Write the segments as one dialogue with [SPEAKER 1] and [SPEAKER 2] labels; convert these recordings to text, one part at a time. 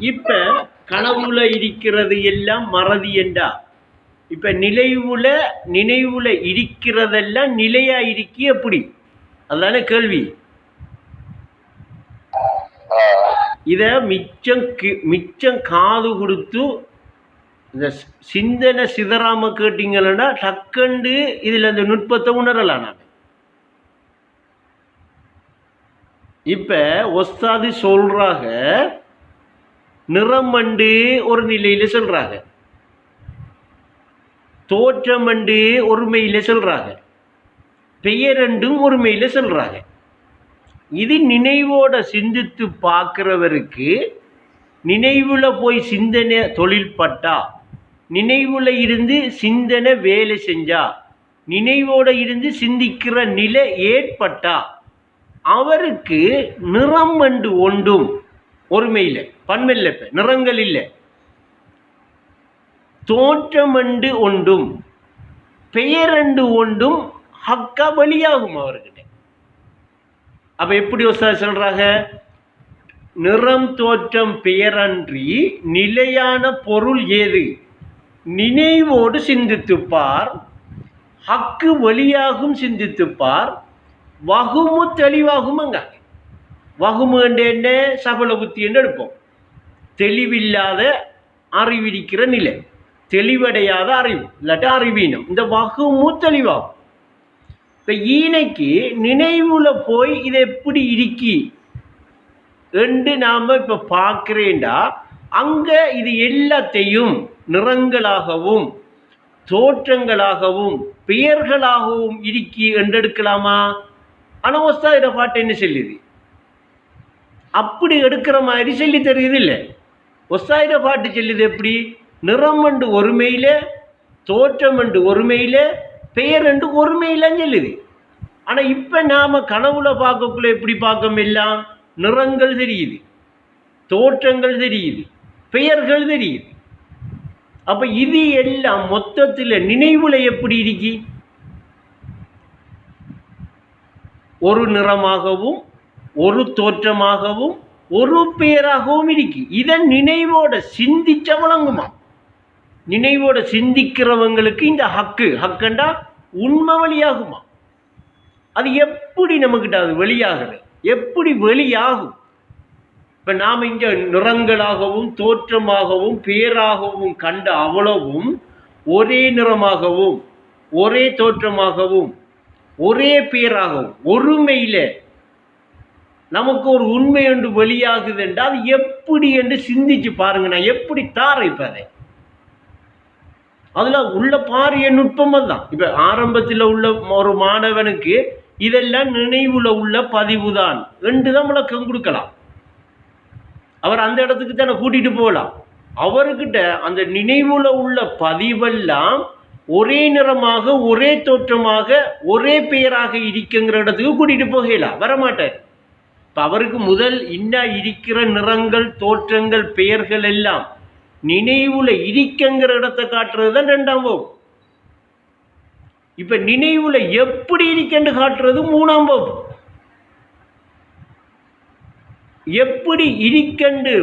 [SPEAKER 1] இப்ப கனவுல இருக்கிறது எல்லாம் மறதி என்றா இப்ப நினைவுல நினைவுல இருக்கிறதெல்லாம் நிலையா இருக்கி எப்படி? அதுதானே கேள்வி. இத மிச்சம் கி- மிச்சம் காது கொடுத்து இந்த சிந்தனை சிதறாம கேட்டீங்கன்னா டக்கண்டு இதுல இந்த நுட்பத்தை உணரலாம் நான் இப்ப ஒஸ்தாது சொல்றாங்க நிறமண்டு ஒரு நிலையில சொல்றாங்க. தோற்றமண்டு ஒருமையில சொல்றாங்க. பெயரண்டும் ஒருமையில சொல்றாங்க. இது நினைவோட சிந்தித்து பார்க்கிறவருக்கு நினைவுல போய் சிந்தனை தொழில்பட்டா நினைவுல இருந்து சிந்தனை வேலை செஞ்சா நினைவோட இருந்து சிந்திக்கிற நிலை ஏற்பட்டா அவருக்கு நிறம் அண்டு ஒன்றும் ஒருமை இல்லை பன்மை இல்லை இப்போ நிறங்கள் இல்லை தோற்றமண்டு ஒன்றும் பெயரண்டு ஒன்றும் ஹக்கா வழியாகும் அவர்கிட்ட. அப்ப எப்படி உஸ்தாத் சொல்றாங்க? நிறம் தோற்றம் பெயரன்றி நிலையான பொருள் ஏது? நினைவோடு சிந்தித்துப்பார் ஹக்கு வழியாகும் சிந்தித்துப்பார் வகுமு தெளிவாகும் அங்க வகுமு என்ன? சபல புத்தி என்று எடுப்போம். தெளிவில்லாத அறிவிருக்கிற நிலை. தெளிவடையாத அறிவு. இல்லாட்டி அறிவீனம். இந்த வகுமு தெளிவாகும். இப்போ ஈனைக்கு நினைவுல போய் இது எப்படி இருக்கி? என்று நாம் இப்போ பார்க்குறேன்டா அங்கே இது எல்லாத்தையும் நிறங்களாகவும் தோற்றங்களாகவும் பெயர்களாகவும் இருக்கி என்றெடுக்கலாமா? அனவஸ்தா இதை பாட்டு என்ன சொல்லுது? அப்படி எடுக்கிற மாதிரி சொல்லி தெரியுது இல்லை ஒஸ்தாயிர பாட்டு சொல்லுது எப்படி? நிறம் என்று ஒருமையில் தோற்றம் என்று ஒருமையில் பெயர் என்று ஒருமையிலன்னு சொல்லுது. ஆனால் இப்போ நாம் கனவுல பார்க்கக்குள்ள எப்படி பார்க்க எல்லாம்? நிறங்கள் தெரியுது. தோற்றங்கள் தெரியுது. பெயர்கள் தெரியுது. அப்போ இது எல்லாம் மொத்தத்தில் நினைவுல எப்படி இருக்கு? ஒரு நிறமாகவும் ஒரு தோற்றமாகவும் ஒரு பெயராகவும் இருக்கு. இதை நினைவோட சிந்திச்ச வழங்குமா? நினைவோட சிந்திக்கிறவங்களுக்கு இந்த ஹக்கு ஹக்குண்டா உண்மை வழியாகுமா? அது எப்படி நம்மக்கிட்ட அது வெளியாகுது? எப்படி வெளியாகும்? இப்போ நாம் இங்கே நிறங்களாகவும் தோற்றமாகவும் பேராகவும் கண்ட அவ்வளவும் ஒரே நிறமாகவும் ஒரே தோற்றமாகவும் ஒரே பேராகவும் ஒருமையில் நமக்கு ஒரு உண்மை என்று வெளியாகுது என்றால் அது எப்படி என்று சிந்திச்சு பாருங்க. நான் எப்படி தாரைப்பதை அதுல உள்ள பாரிய நுட்பம் தான். இப்போ ஆரம்பத்தில் உள்ள ஒரு மாணவனுக்கு இதெல்லாம் நினைவுல உள்ள பதிவு தான் என்று தான் விளக்கம் கொடுக்கலாம். அவர் அந்த இடத்துக்கு தானே கூட்டிட்டு போகலாம். அவர்கிட்ட அந்த நினைவுல உள்ள பதிவெல்லாம் ஒரே நிறமாக ஒரே தோற்றமாக ஒரே பெயராக இருக்குங்கிற இடத்துக்கு கூட்டிட்டு போகலாம் வரமாட்டார். இப்போ அவருக்கு முதல் இன்னா இருக்கிற நிறங்கள் தோற்றங்கள் பெயர்கள் எல்லாம் நினைவுல இருக்கங்கிற இடத்தை காட்டுறது தான் ரெண்டாம் வகுப்பு. இப்ப நினைவுல எப்படி இருக்கன்னு காட்டுறது மூணாம் வகுப்பு. எப்படி இருக்கண்டு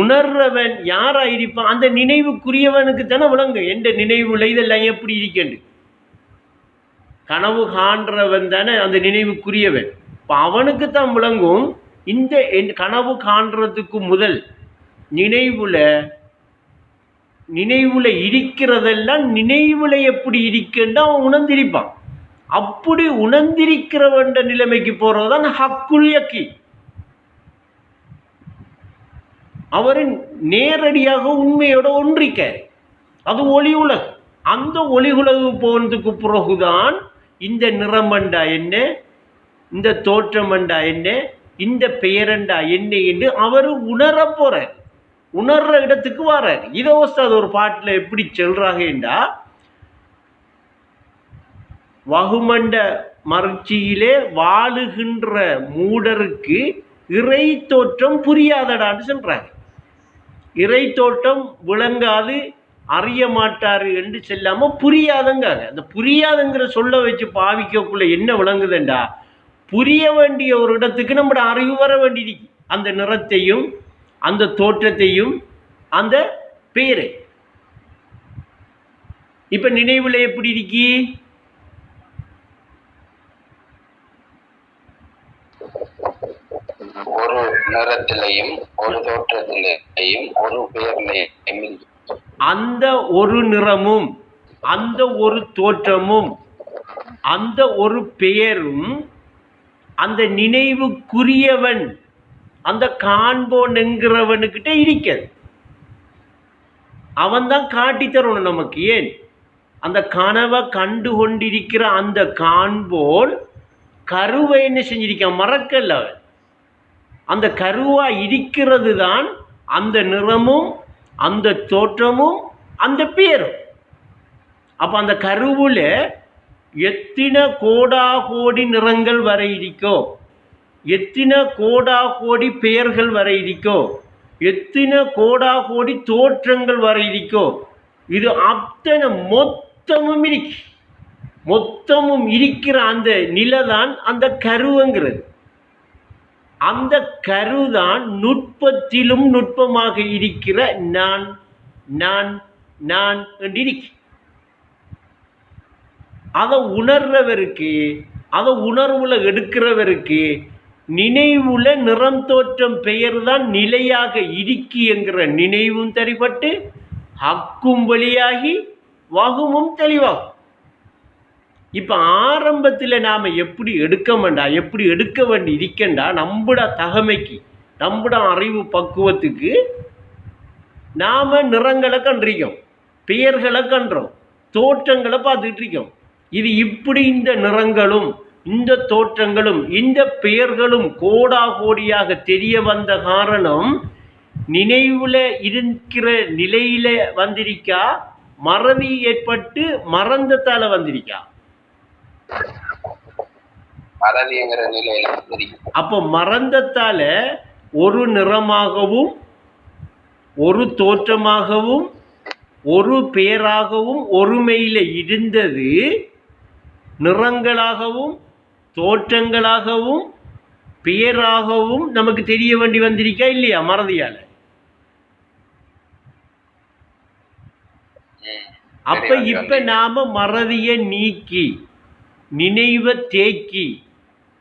[SPEAKER 1] உணர்றவன் யாரா இருப்பான்? அந்த நினைவுக்குரியவனுக்கு தானே விளங்கு எந்த நினைவுல இதெல்லாம் எப்படி இருக்கண்டு கனவு காண்றவன் தானே அந்த நினைவுக்குரியவன். இப்போ அவனுக்கு தான் விளங்கும். இந்த என் கனவு காண்றதுக்கு முதல் நினைவுல நினைவுல இருக்கிறதெல்லாம் நினைவுல எப்படி இருக்குன்னு அவன் உணர்ந்திருப்பான். அப்படி உணர்ந்திருக்கிறவன் நிலைமைக்கு போறதுதான் ஹக்குல் யக்கி அவர் நேரடியாக உண்மையோட ஒன்றிக்கார் அது ஒளி உலகு. அந்த ஒளி உலகு போனதுக்கு பிறகுதான் இந்த நிறமண்டா என்ன? இந்த தோற்றம் தோற்றமண்டா என்ன இந்த பெயரண்டா என்ன என்று அவர் உணர போறார். உணர்ற இடத்துக்கு வரார். இதை அது ஒரு பாட்டில் எப்படி சொல்றாங்கன்றா வகுமண்ட மறுச்சியிலே வாழுகின்ற மூடருக்கு இறை தோற்றம் புரியாதடான்னு சொல்றாங்க. இறை தோற்றம் விளங்காது அறிய மாட்டாரு என்று சொல்லாம புரியாதங்காங்க. அந்த புரியாதுங்கிற சொல்ல வச்சு பாவிக்கக்குள்ள என்ன விளங்குதுண்டா? புரிய வேண்டிய ஒரு இடத்துக்கு நம்மட அறிவு வர வேண்டியிருக்கு அந்த நிறத்தையும் அந்த தோற்றத்தையும் அந்த பெயரை இப்ப நினைவுல எப்படி இருக்கி?
[SPEAKER 2] ஒரு நிறத்திலையும் ஒரு தோற்றத்திலையும் ஒரு பெயர்லையும்.
[SPEAKER 1] அந்த ஒரு நிறமும் அந்த ஒரு தோற்றமும் அந்த ஒரு பெயரும் அந்த நினைவுக்குரியவன் அந்த காண்போன் என்கிறவனுக்கிட்ட இருக்கிறது அவன் தான் காட்டி தரணும் நமக்கு ஏன்? அந்த கனவை கண்டு கொண்டிருக்கிற அந்த காண்போன் கருவை என்ன செஞ்சிருக்கான்? மறக்கல அவன். அந்த கருவா இருக்கிறது தான் அந்த நிறமும் அந்த தோற்றமும் அந்த பேரும். அப்போ அந்த கருவில் எத்தனை கோடா கோடி நிறங்கள் வர இருக்கோ? எத்தனை கோடா கோடி பெயர்கள் வர இருக்கோ? எத்தனை கோடா கோடி தோற்றங்கள் வர இருக்கோ? இது அத்தனை மொத்தமும் இருக்கு. மொத்தமும் இருக்கிற அந்த நிலைதான் அந்த கருவுங்கிறது. அந்த கருதான் நுட்பத்திலும் நுட்பமாக இருக்கிற நான் நான் நான் என்று அதை உணர்றவருக்கு அதை உணர்வுல எடுக்கிறவருக்கு நினைவுல நிறம் தோற்றம் பெயர் தான் நிலையாக இருக்கி என்கிற நினைவும் தரிப்பட்டு ஹக்கும் வழியாகி வகுமும் தெளிவாகும். இப்ப ஆரம்பத்தில் நாம எப்படி எடுக்க வேண்டாம் எப்படி எடுக்க வேண்டி இருக்கண்டா நம்மட தகமைக்கு நம்மட அறிவு பக்குவத்துக்கு நாம நிறங்களை கண்டிருக்கோம் பெயர்களை கன்றோம் தோற்றங்களை பார்த்துட்டு இருக்கோம். இது இப்படி இந்த நிறங்களும் இந்த தோற்றங்களும் இந்த பெயர்களும் கோடா கோடியாக தெரிய வந்த காரணம் நினைவுல இருக்கிற நிலையில வந்திருக்கா? மறதி ஏற்பட்டு மறந்தத்தால வந்திருக்கா? அப்போ மறந்தத்தால ஒரு நிறமாகவும் ஒரு தோற்றமாகவும் ஒரு பெயராகவும் ஒருமையில இருந்தது நிறங்களாகவும் தோற்றங்களாகவும் பெயராகவும் நமக்கு தெரிய வேண்டி வந்திருக்கா இல்லையா மறதியால. அப்ப இப்ப நாம மறதியை நீக்கி நினைவை தேக்கி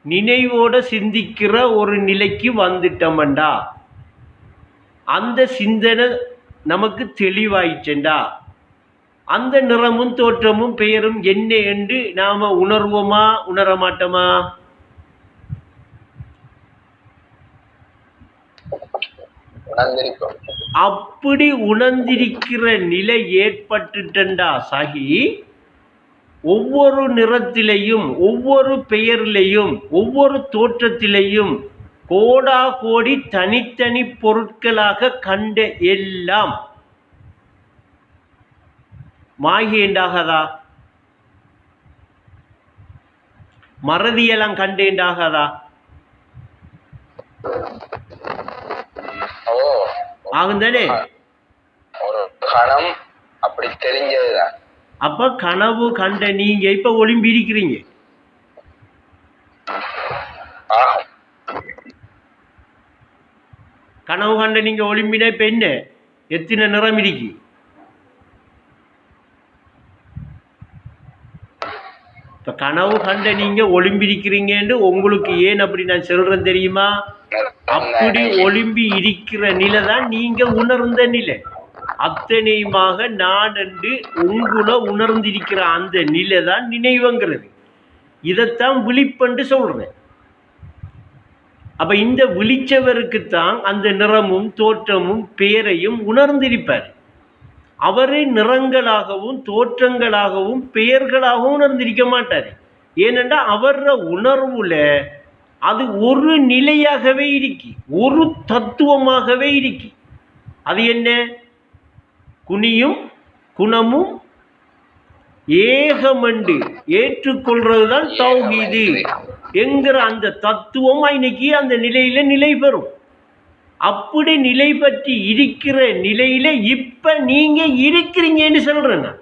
[SPEAKER 1] நினைவோட சிந்திக்கிற ஒரு நிலைக்கு வந்துட்டோம்டா அந்த சிந்தனை நமக்கு தெளிவாயிச்சேண்டா அந்த நிறமும் தோற்றமும் பெயரும் என்ன என்று நாம உணர்வோமா உணர மாட்டோமா அப்படி உணர்ந்திருக்கிற நிலை ஏற்பட்டுட்டண்டா சகி ஒவ்வொரு நிறத்திலையும் ஒவ்வொரு பெயரிலையும் ஒவ்வொரு தோற்றத்திலையும் கோடா கோடி தனித்தனி பொருட்களாக கண்ட எல்லாம் மாகி என்றாகதா? மறதியெல்லாம் கண்டேண்டாகதா ஆகுந்தானே
[SPEAKER 2] ஒரு கணம் அப்படி தெரிஞ்சதுதான்.
[SPEAKER 1] அப்ப கனவு கண்ட நீங்க இப்ப ஒளிம்பி இருக்கிறீங்க. கனவு கண்ட நீங்க ஒளிம்பினா இப்ப என்ன? எத்தனை நிறம் இருக்கு? இப்போ கனவு கண்ட நீங்கள் ஒளிம்பிருக்கிறீங்கன்னு உங்களுக்கு ஏன் அப்படி நான் சொல்கிறேன் தெரியுமா? அப்படி ஒளிம்பி இருக்கிற நிலை தான் நீங்கள் உணர்ந்த நிலை. அத்தனையுமாக நான் என்று உங்களை உணர்ந்திருக்கிற அந்த நிலை தான் நினைவுங்கிறது. இதைத்தான் விழிப்பென்று சொல்கிறேன் அப்போ இந்த விழிச்சவருக்குத்தான் அந்த நிறமும் தோற்றமும் பெயரையும் உணர்ந்திருப்பார். அவரே நிறங்களாகவும் தோற்றங்களாகவும் பெயர்களாகவும் உணர்ந்திருக்க மாட்டார். ஏனென்றால் அவர உணர்வுல அது ஒரு நிலையாகவே இருக்கு ஒரு தத்துவமாகவே இருக்கு. அது என்ன? குனியும் குணமும் ஏகமண்டு ஏற்றுக்கொள்றது தான் தௌஹீது என்கிற அந்த தத்துவம் இன்னைக்கு அந்த நிலையில நிலை பெறும். அப்படி நிலை பற்றி இருக்கிற நிலையில இப்ப நீங்க இருக்கிறீங்கன்னு சொல்றேன் நான்.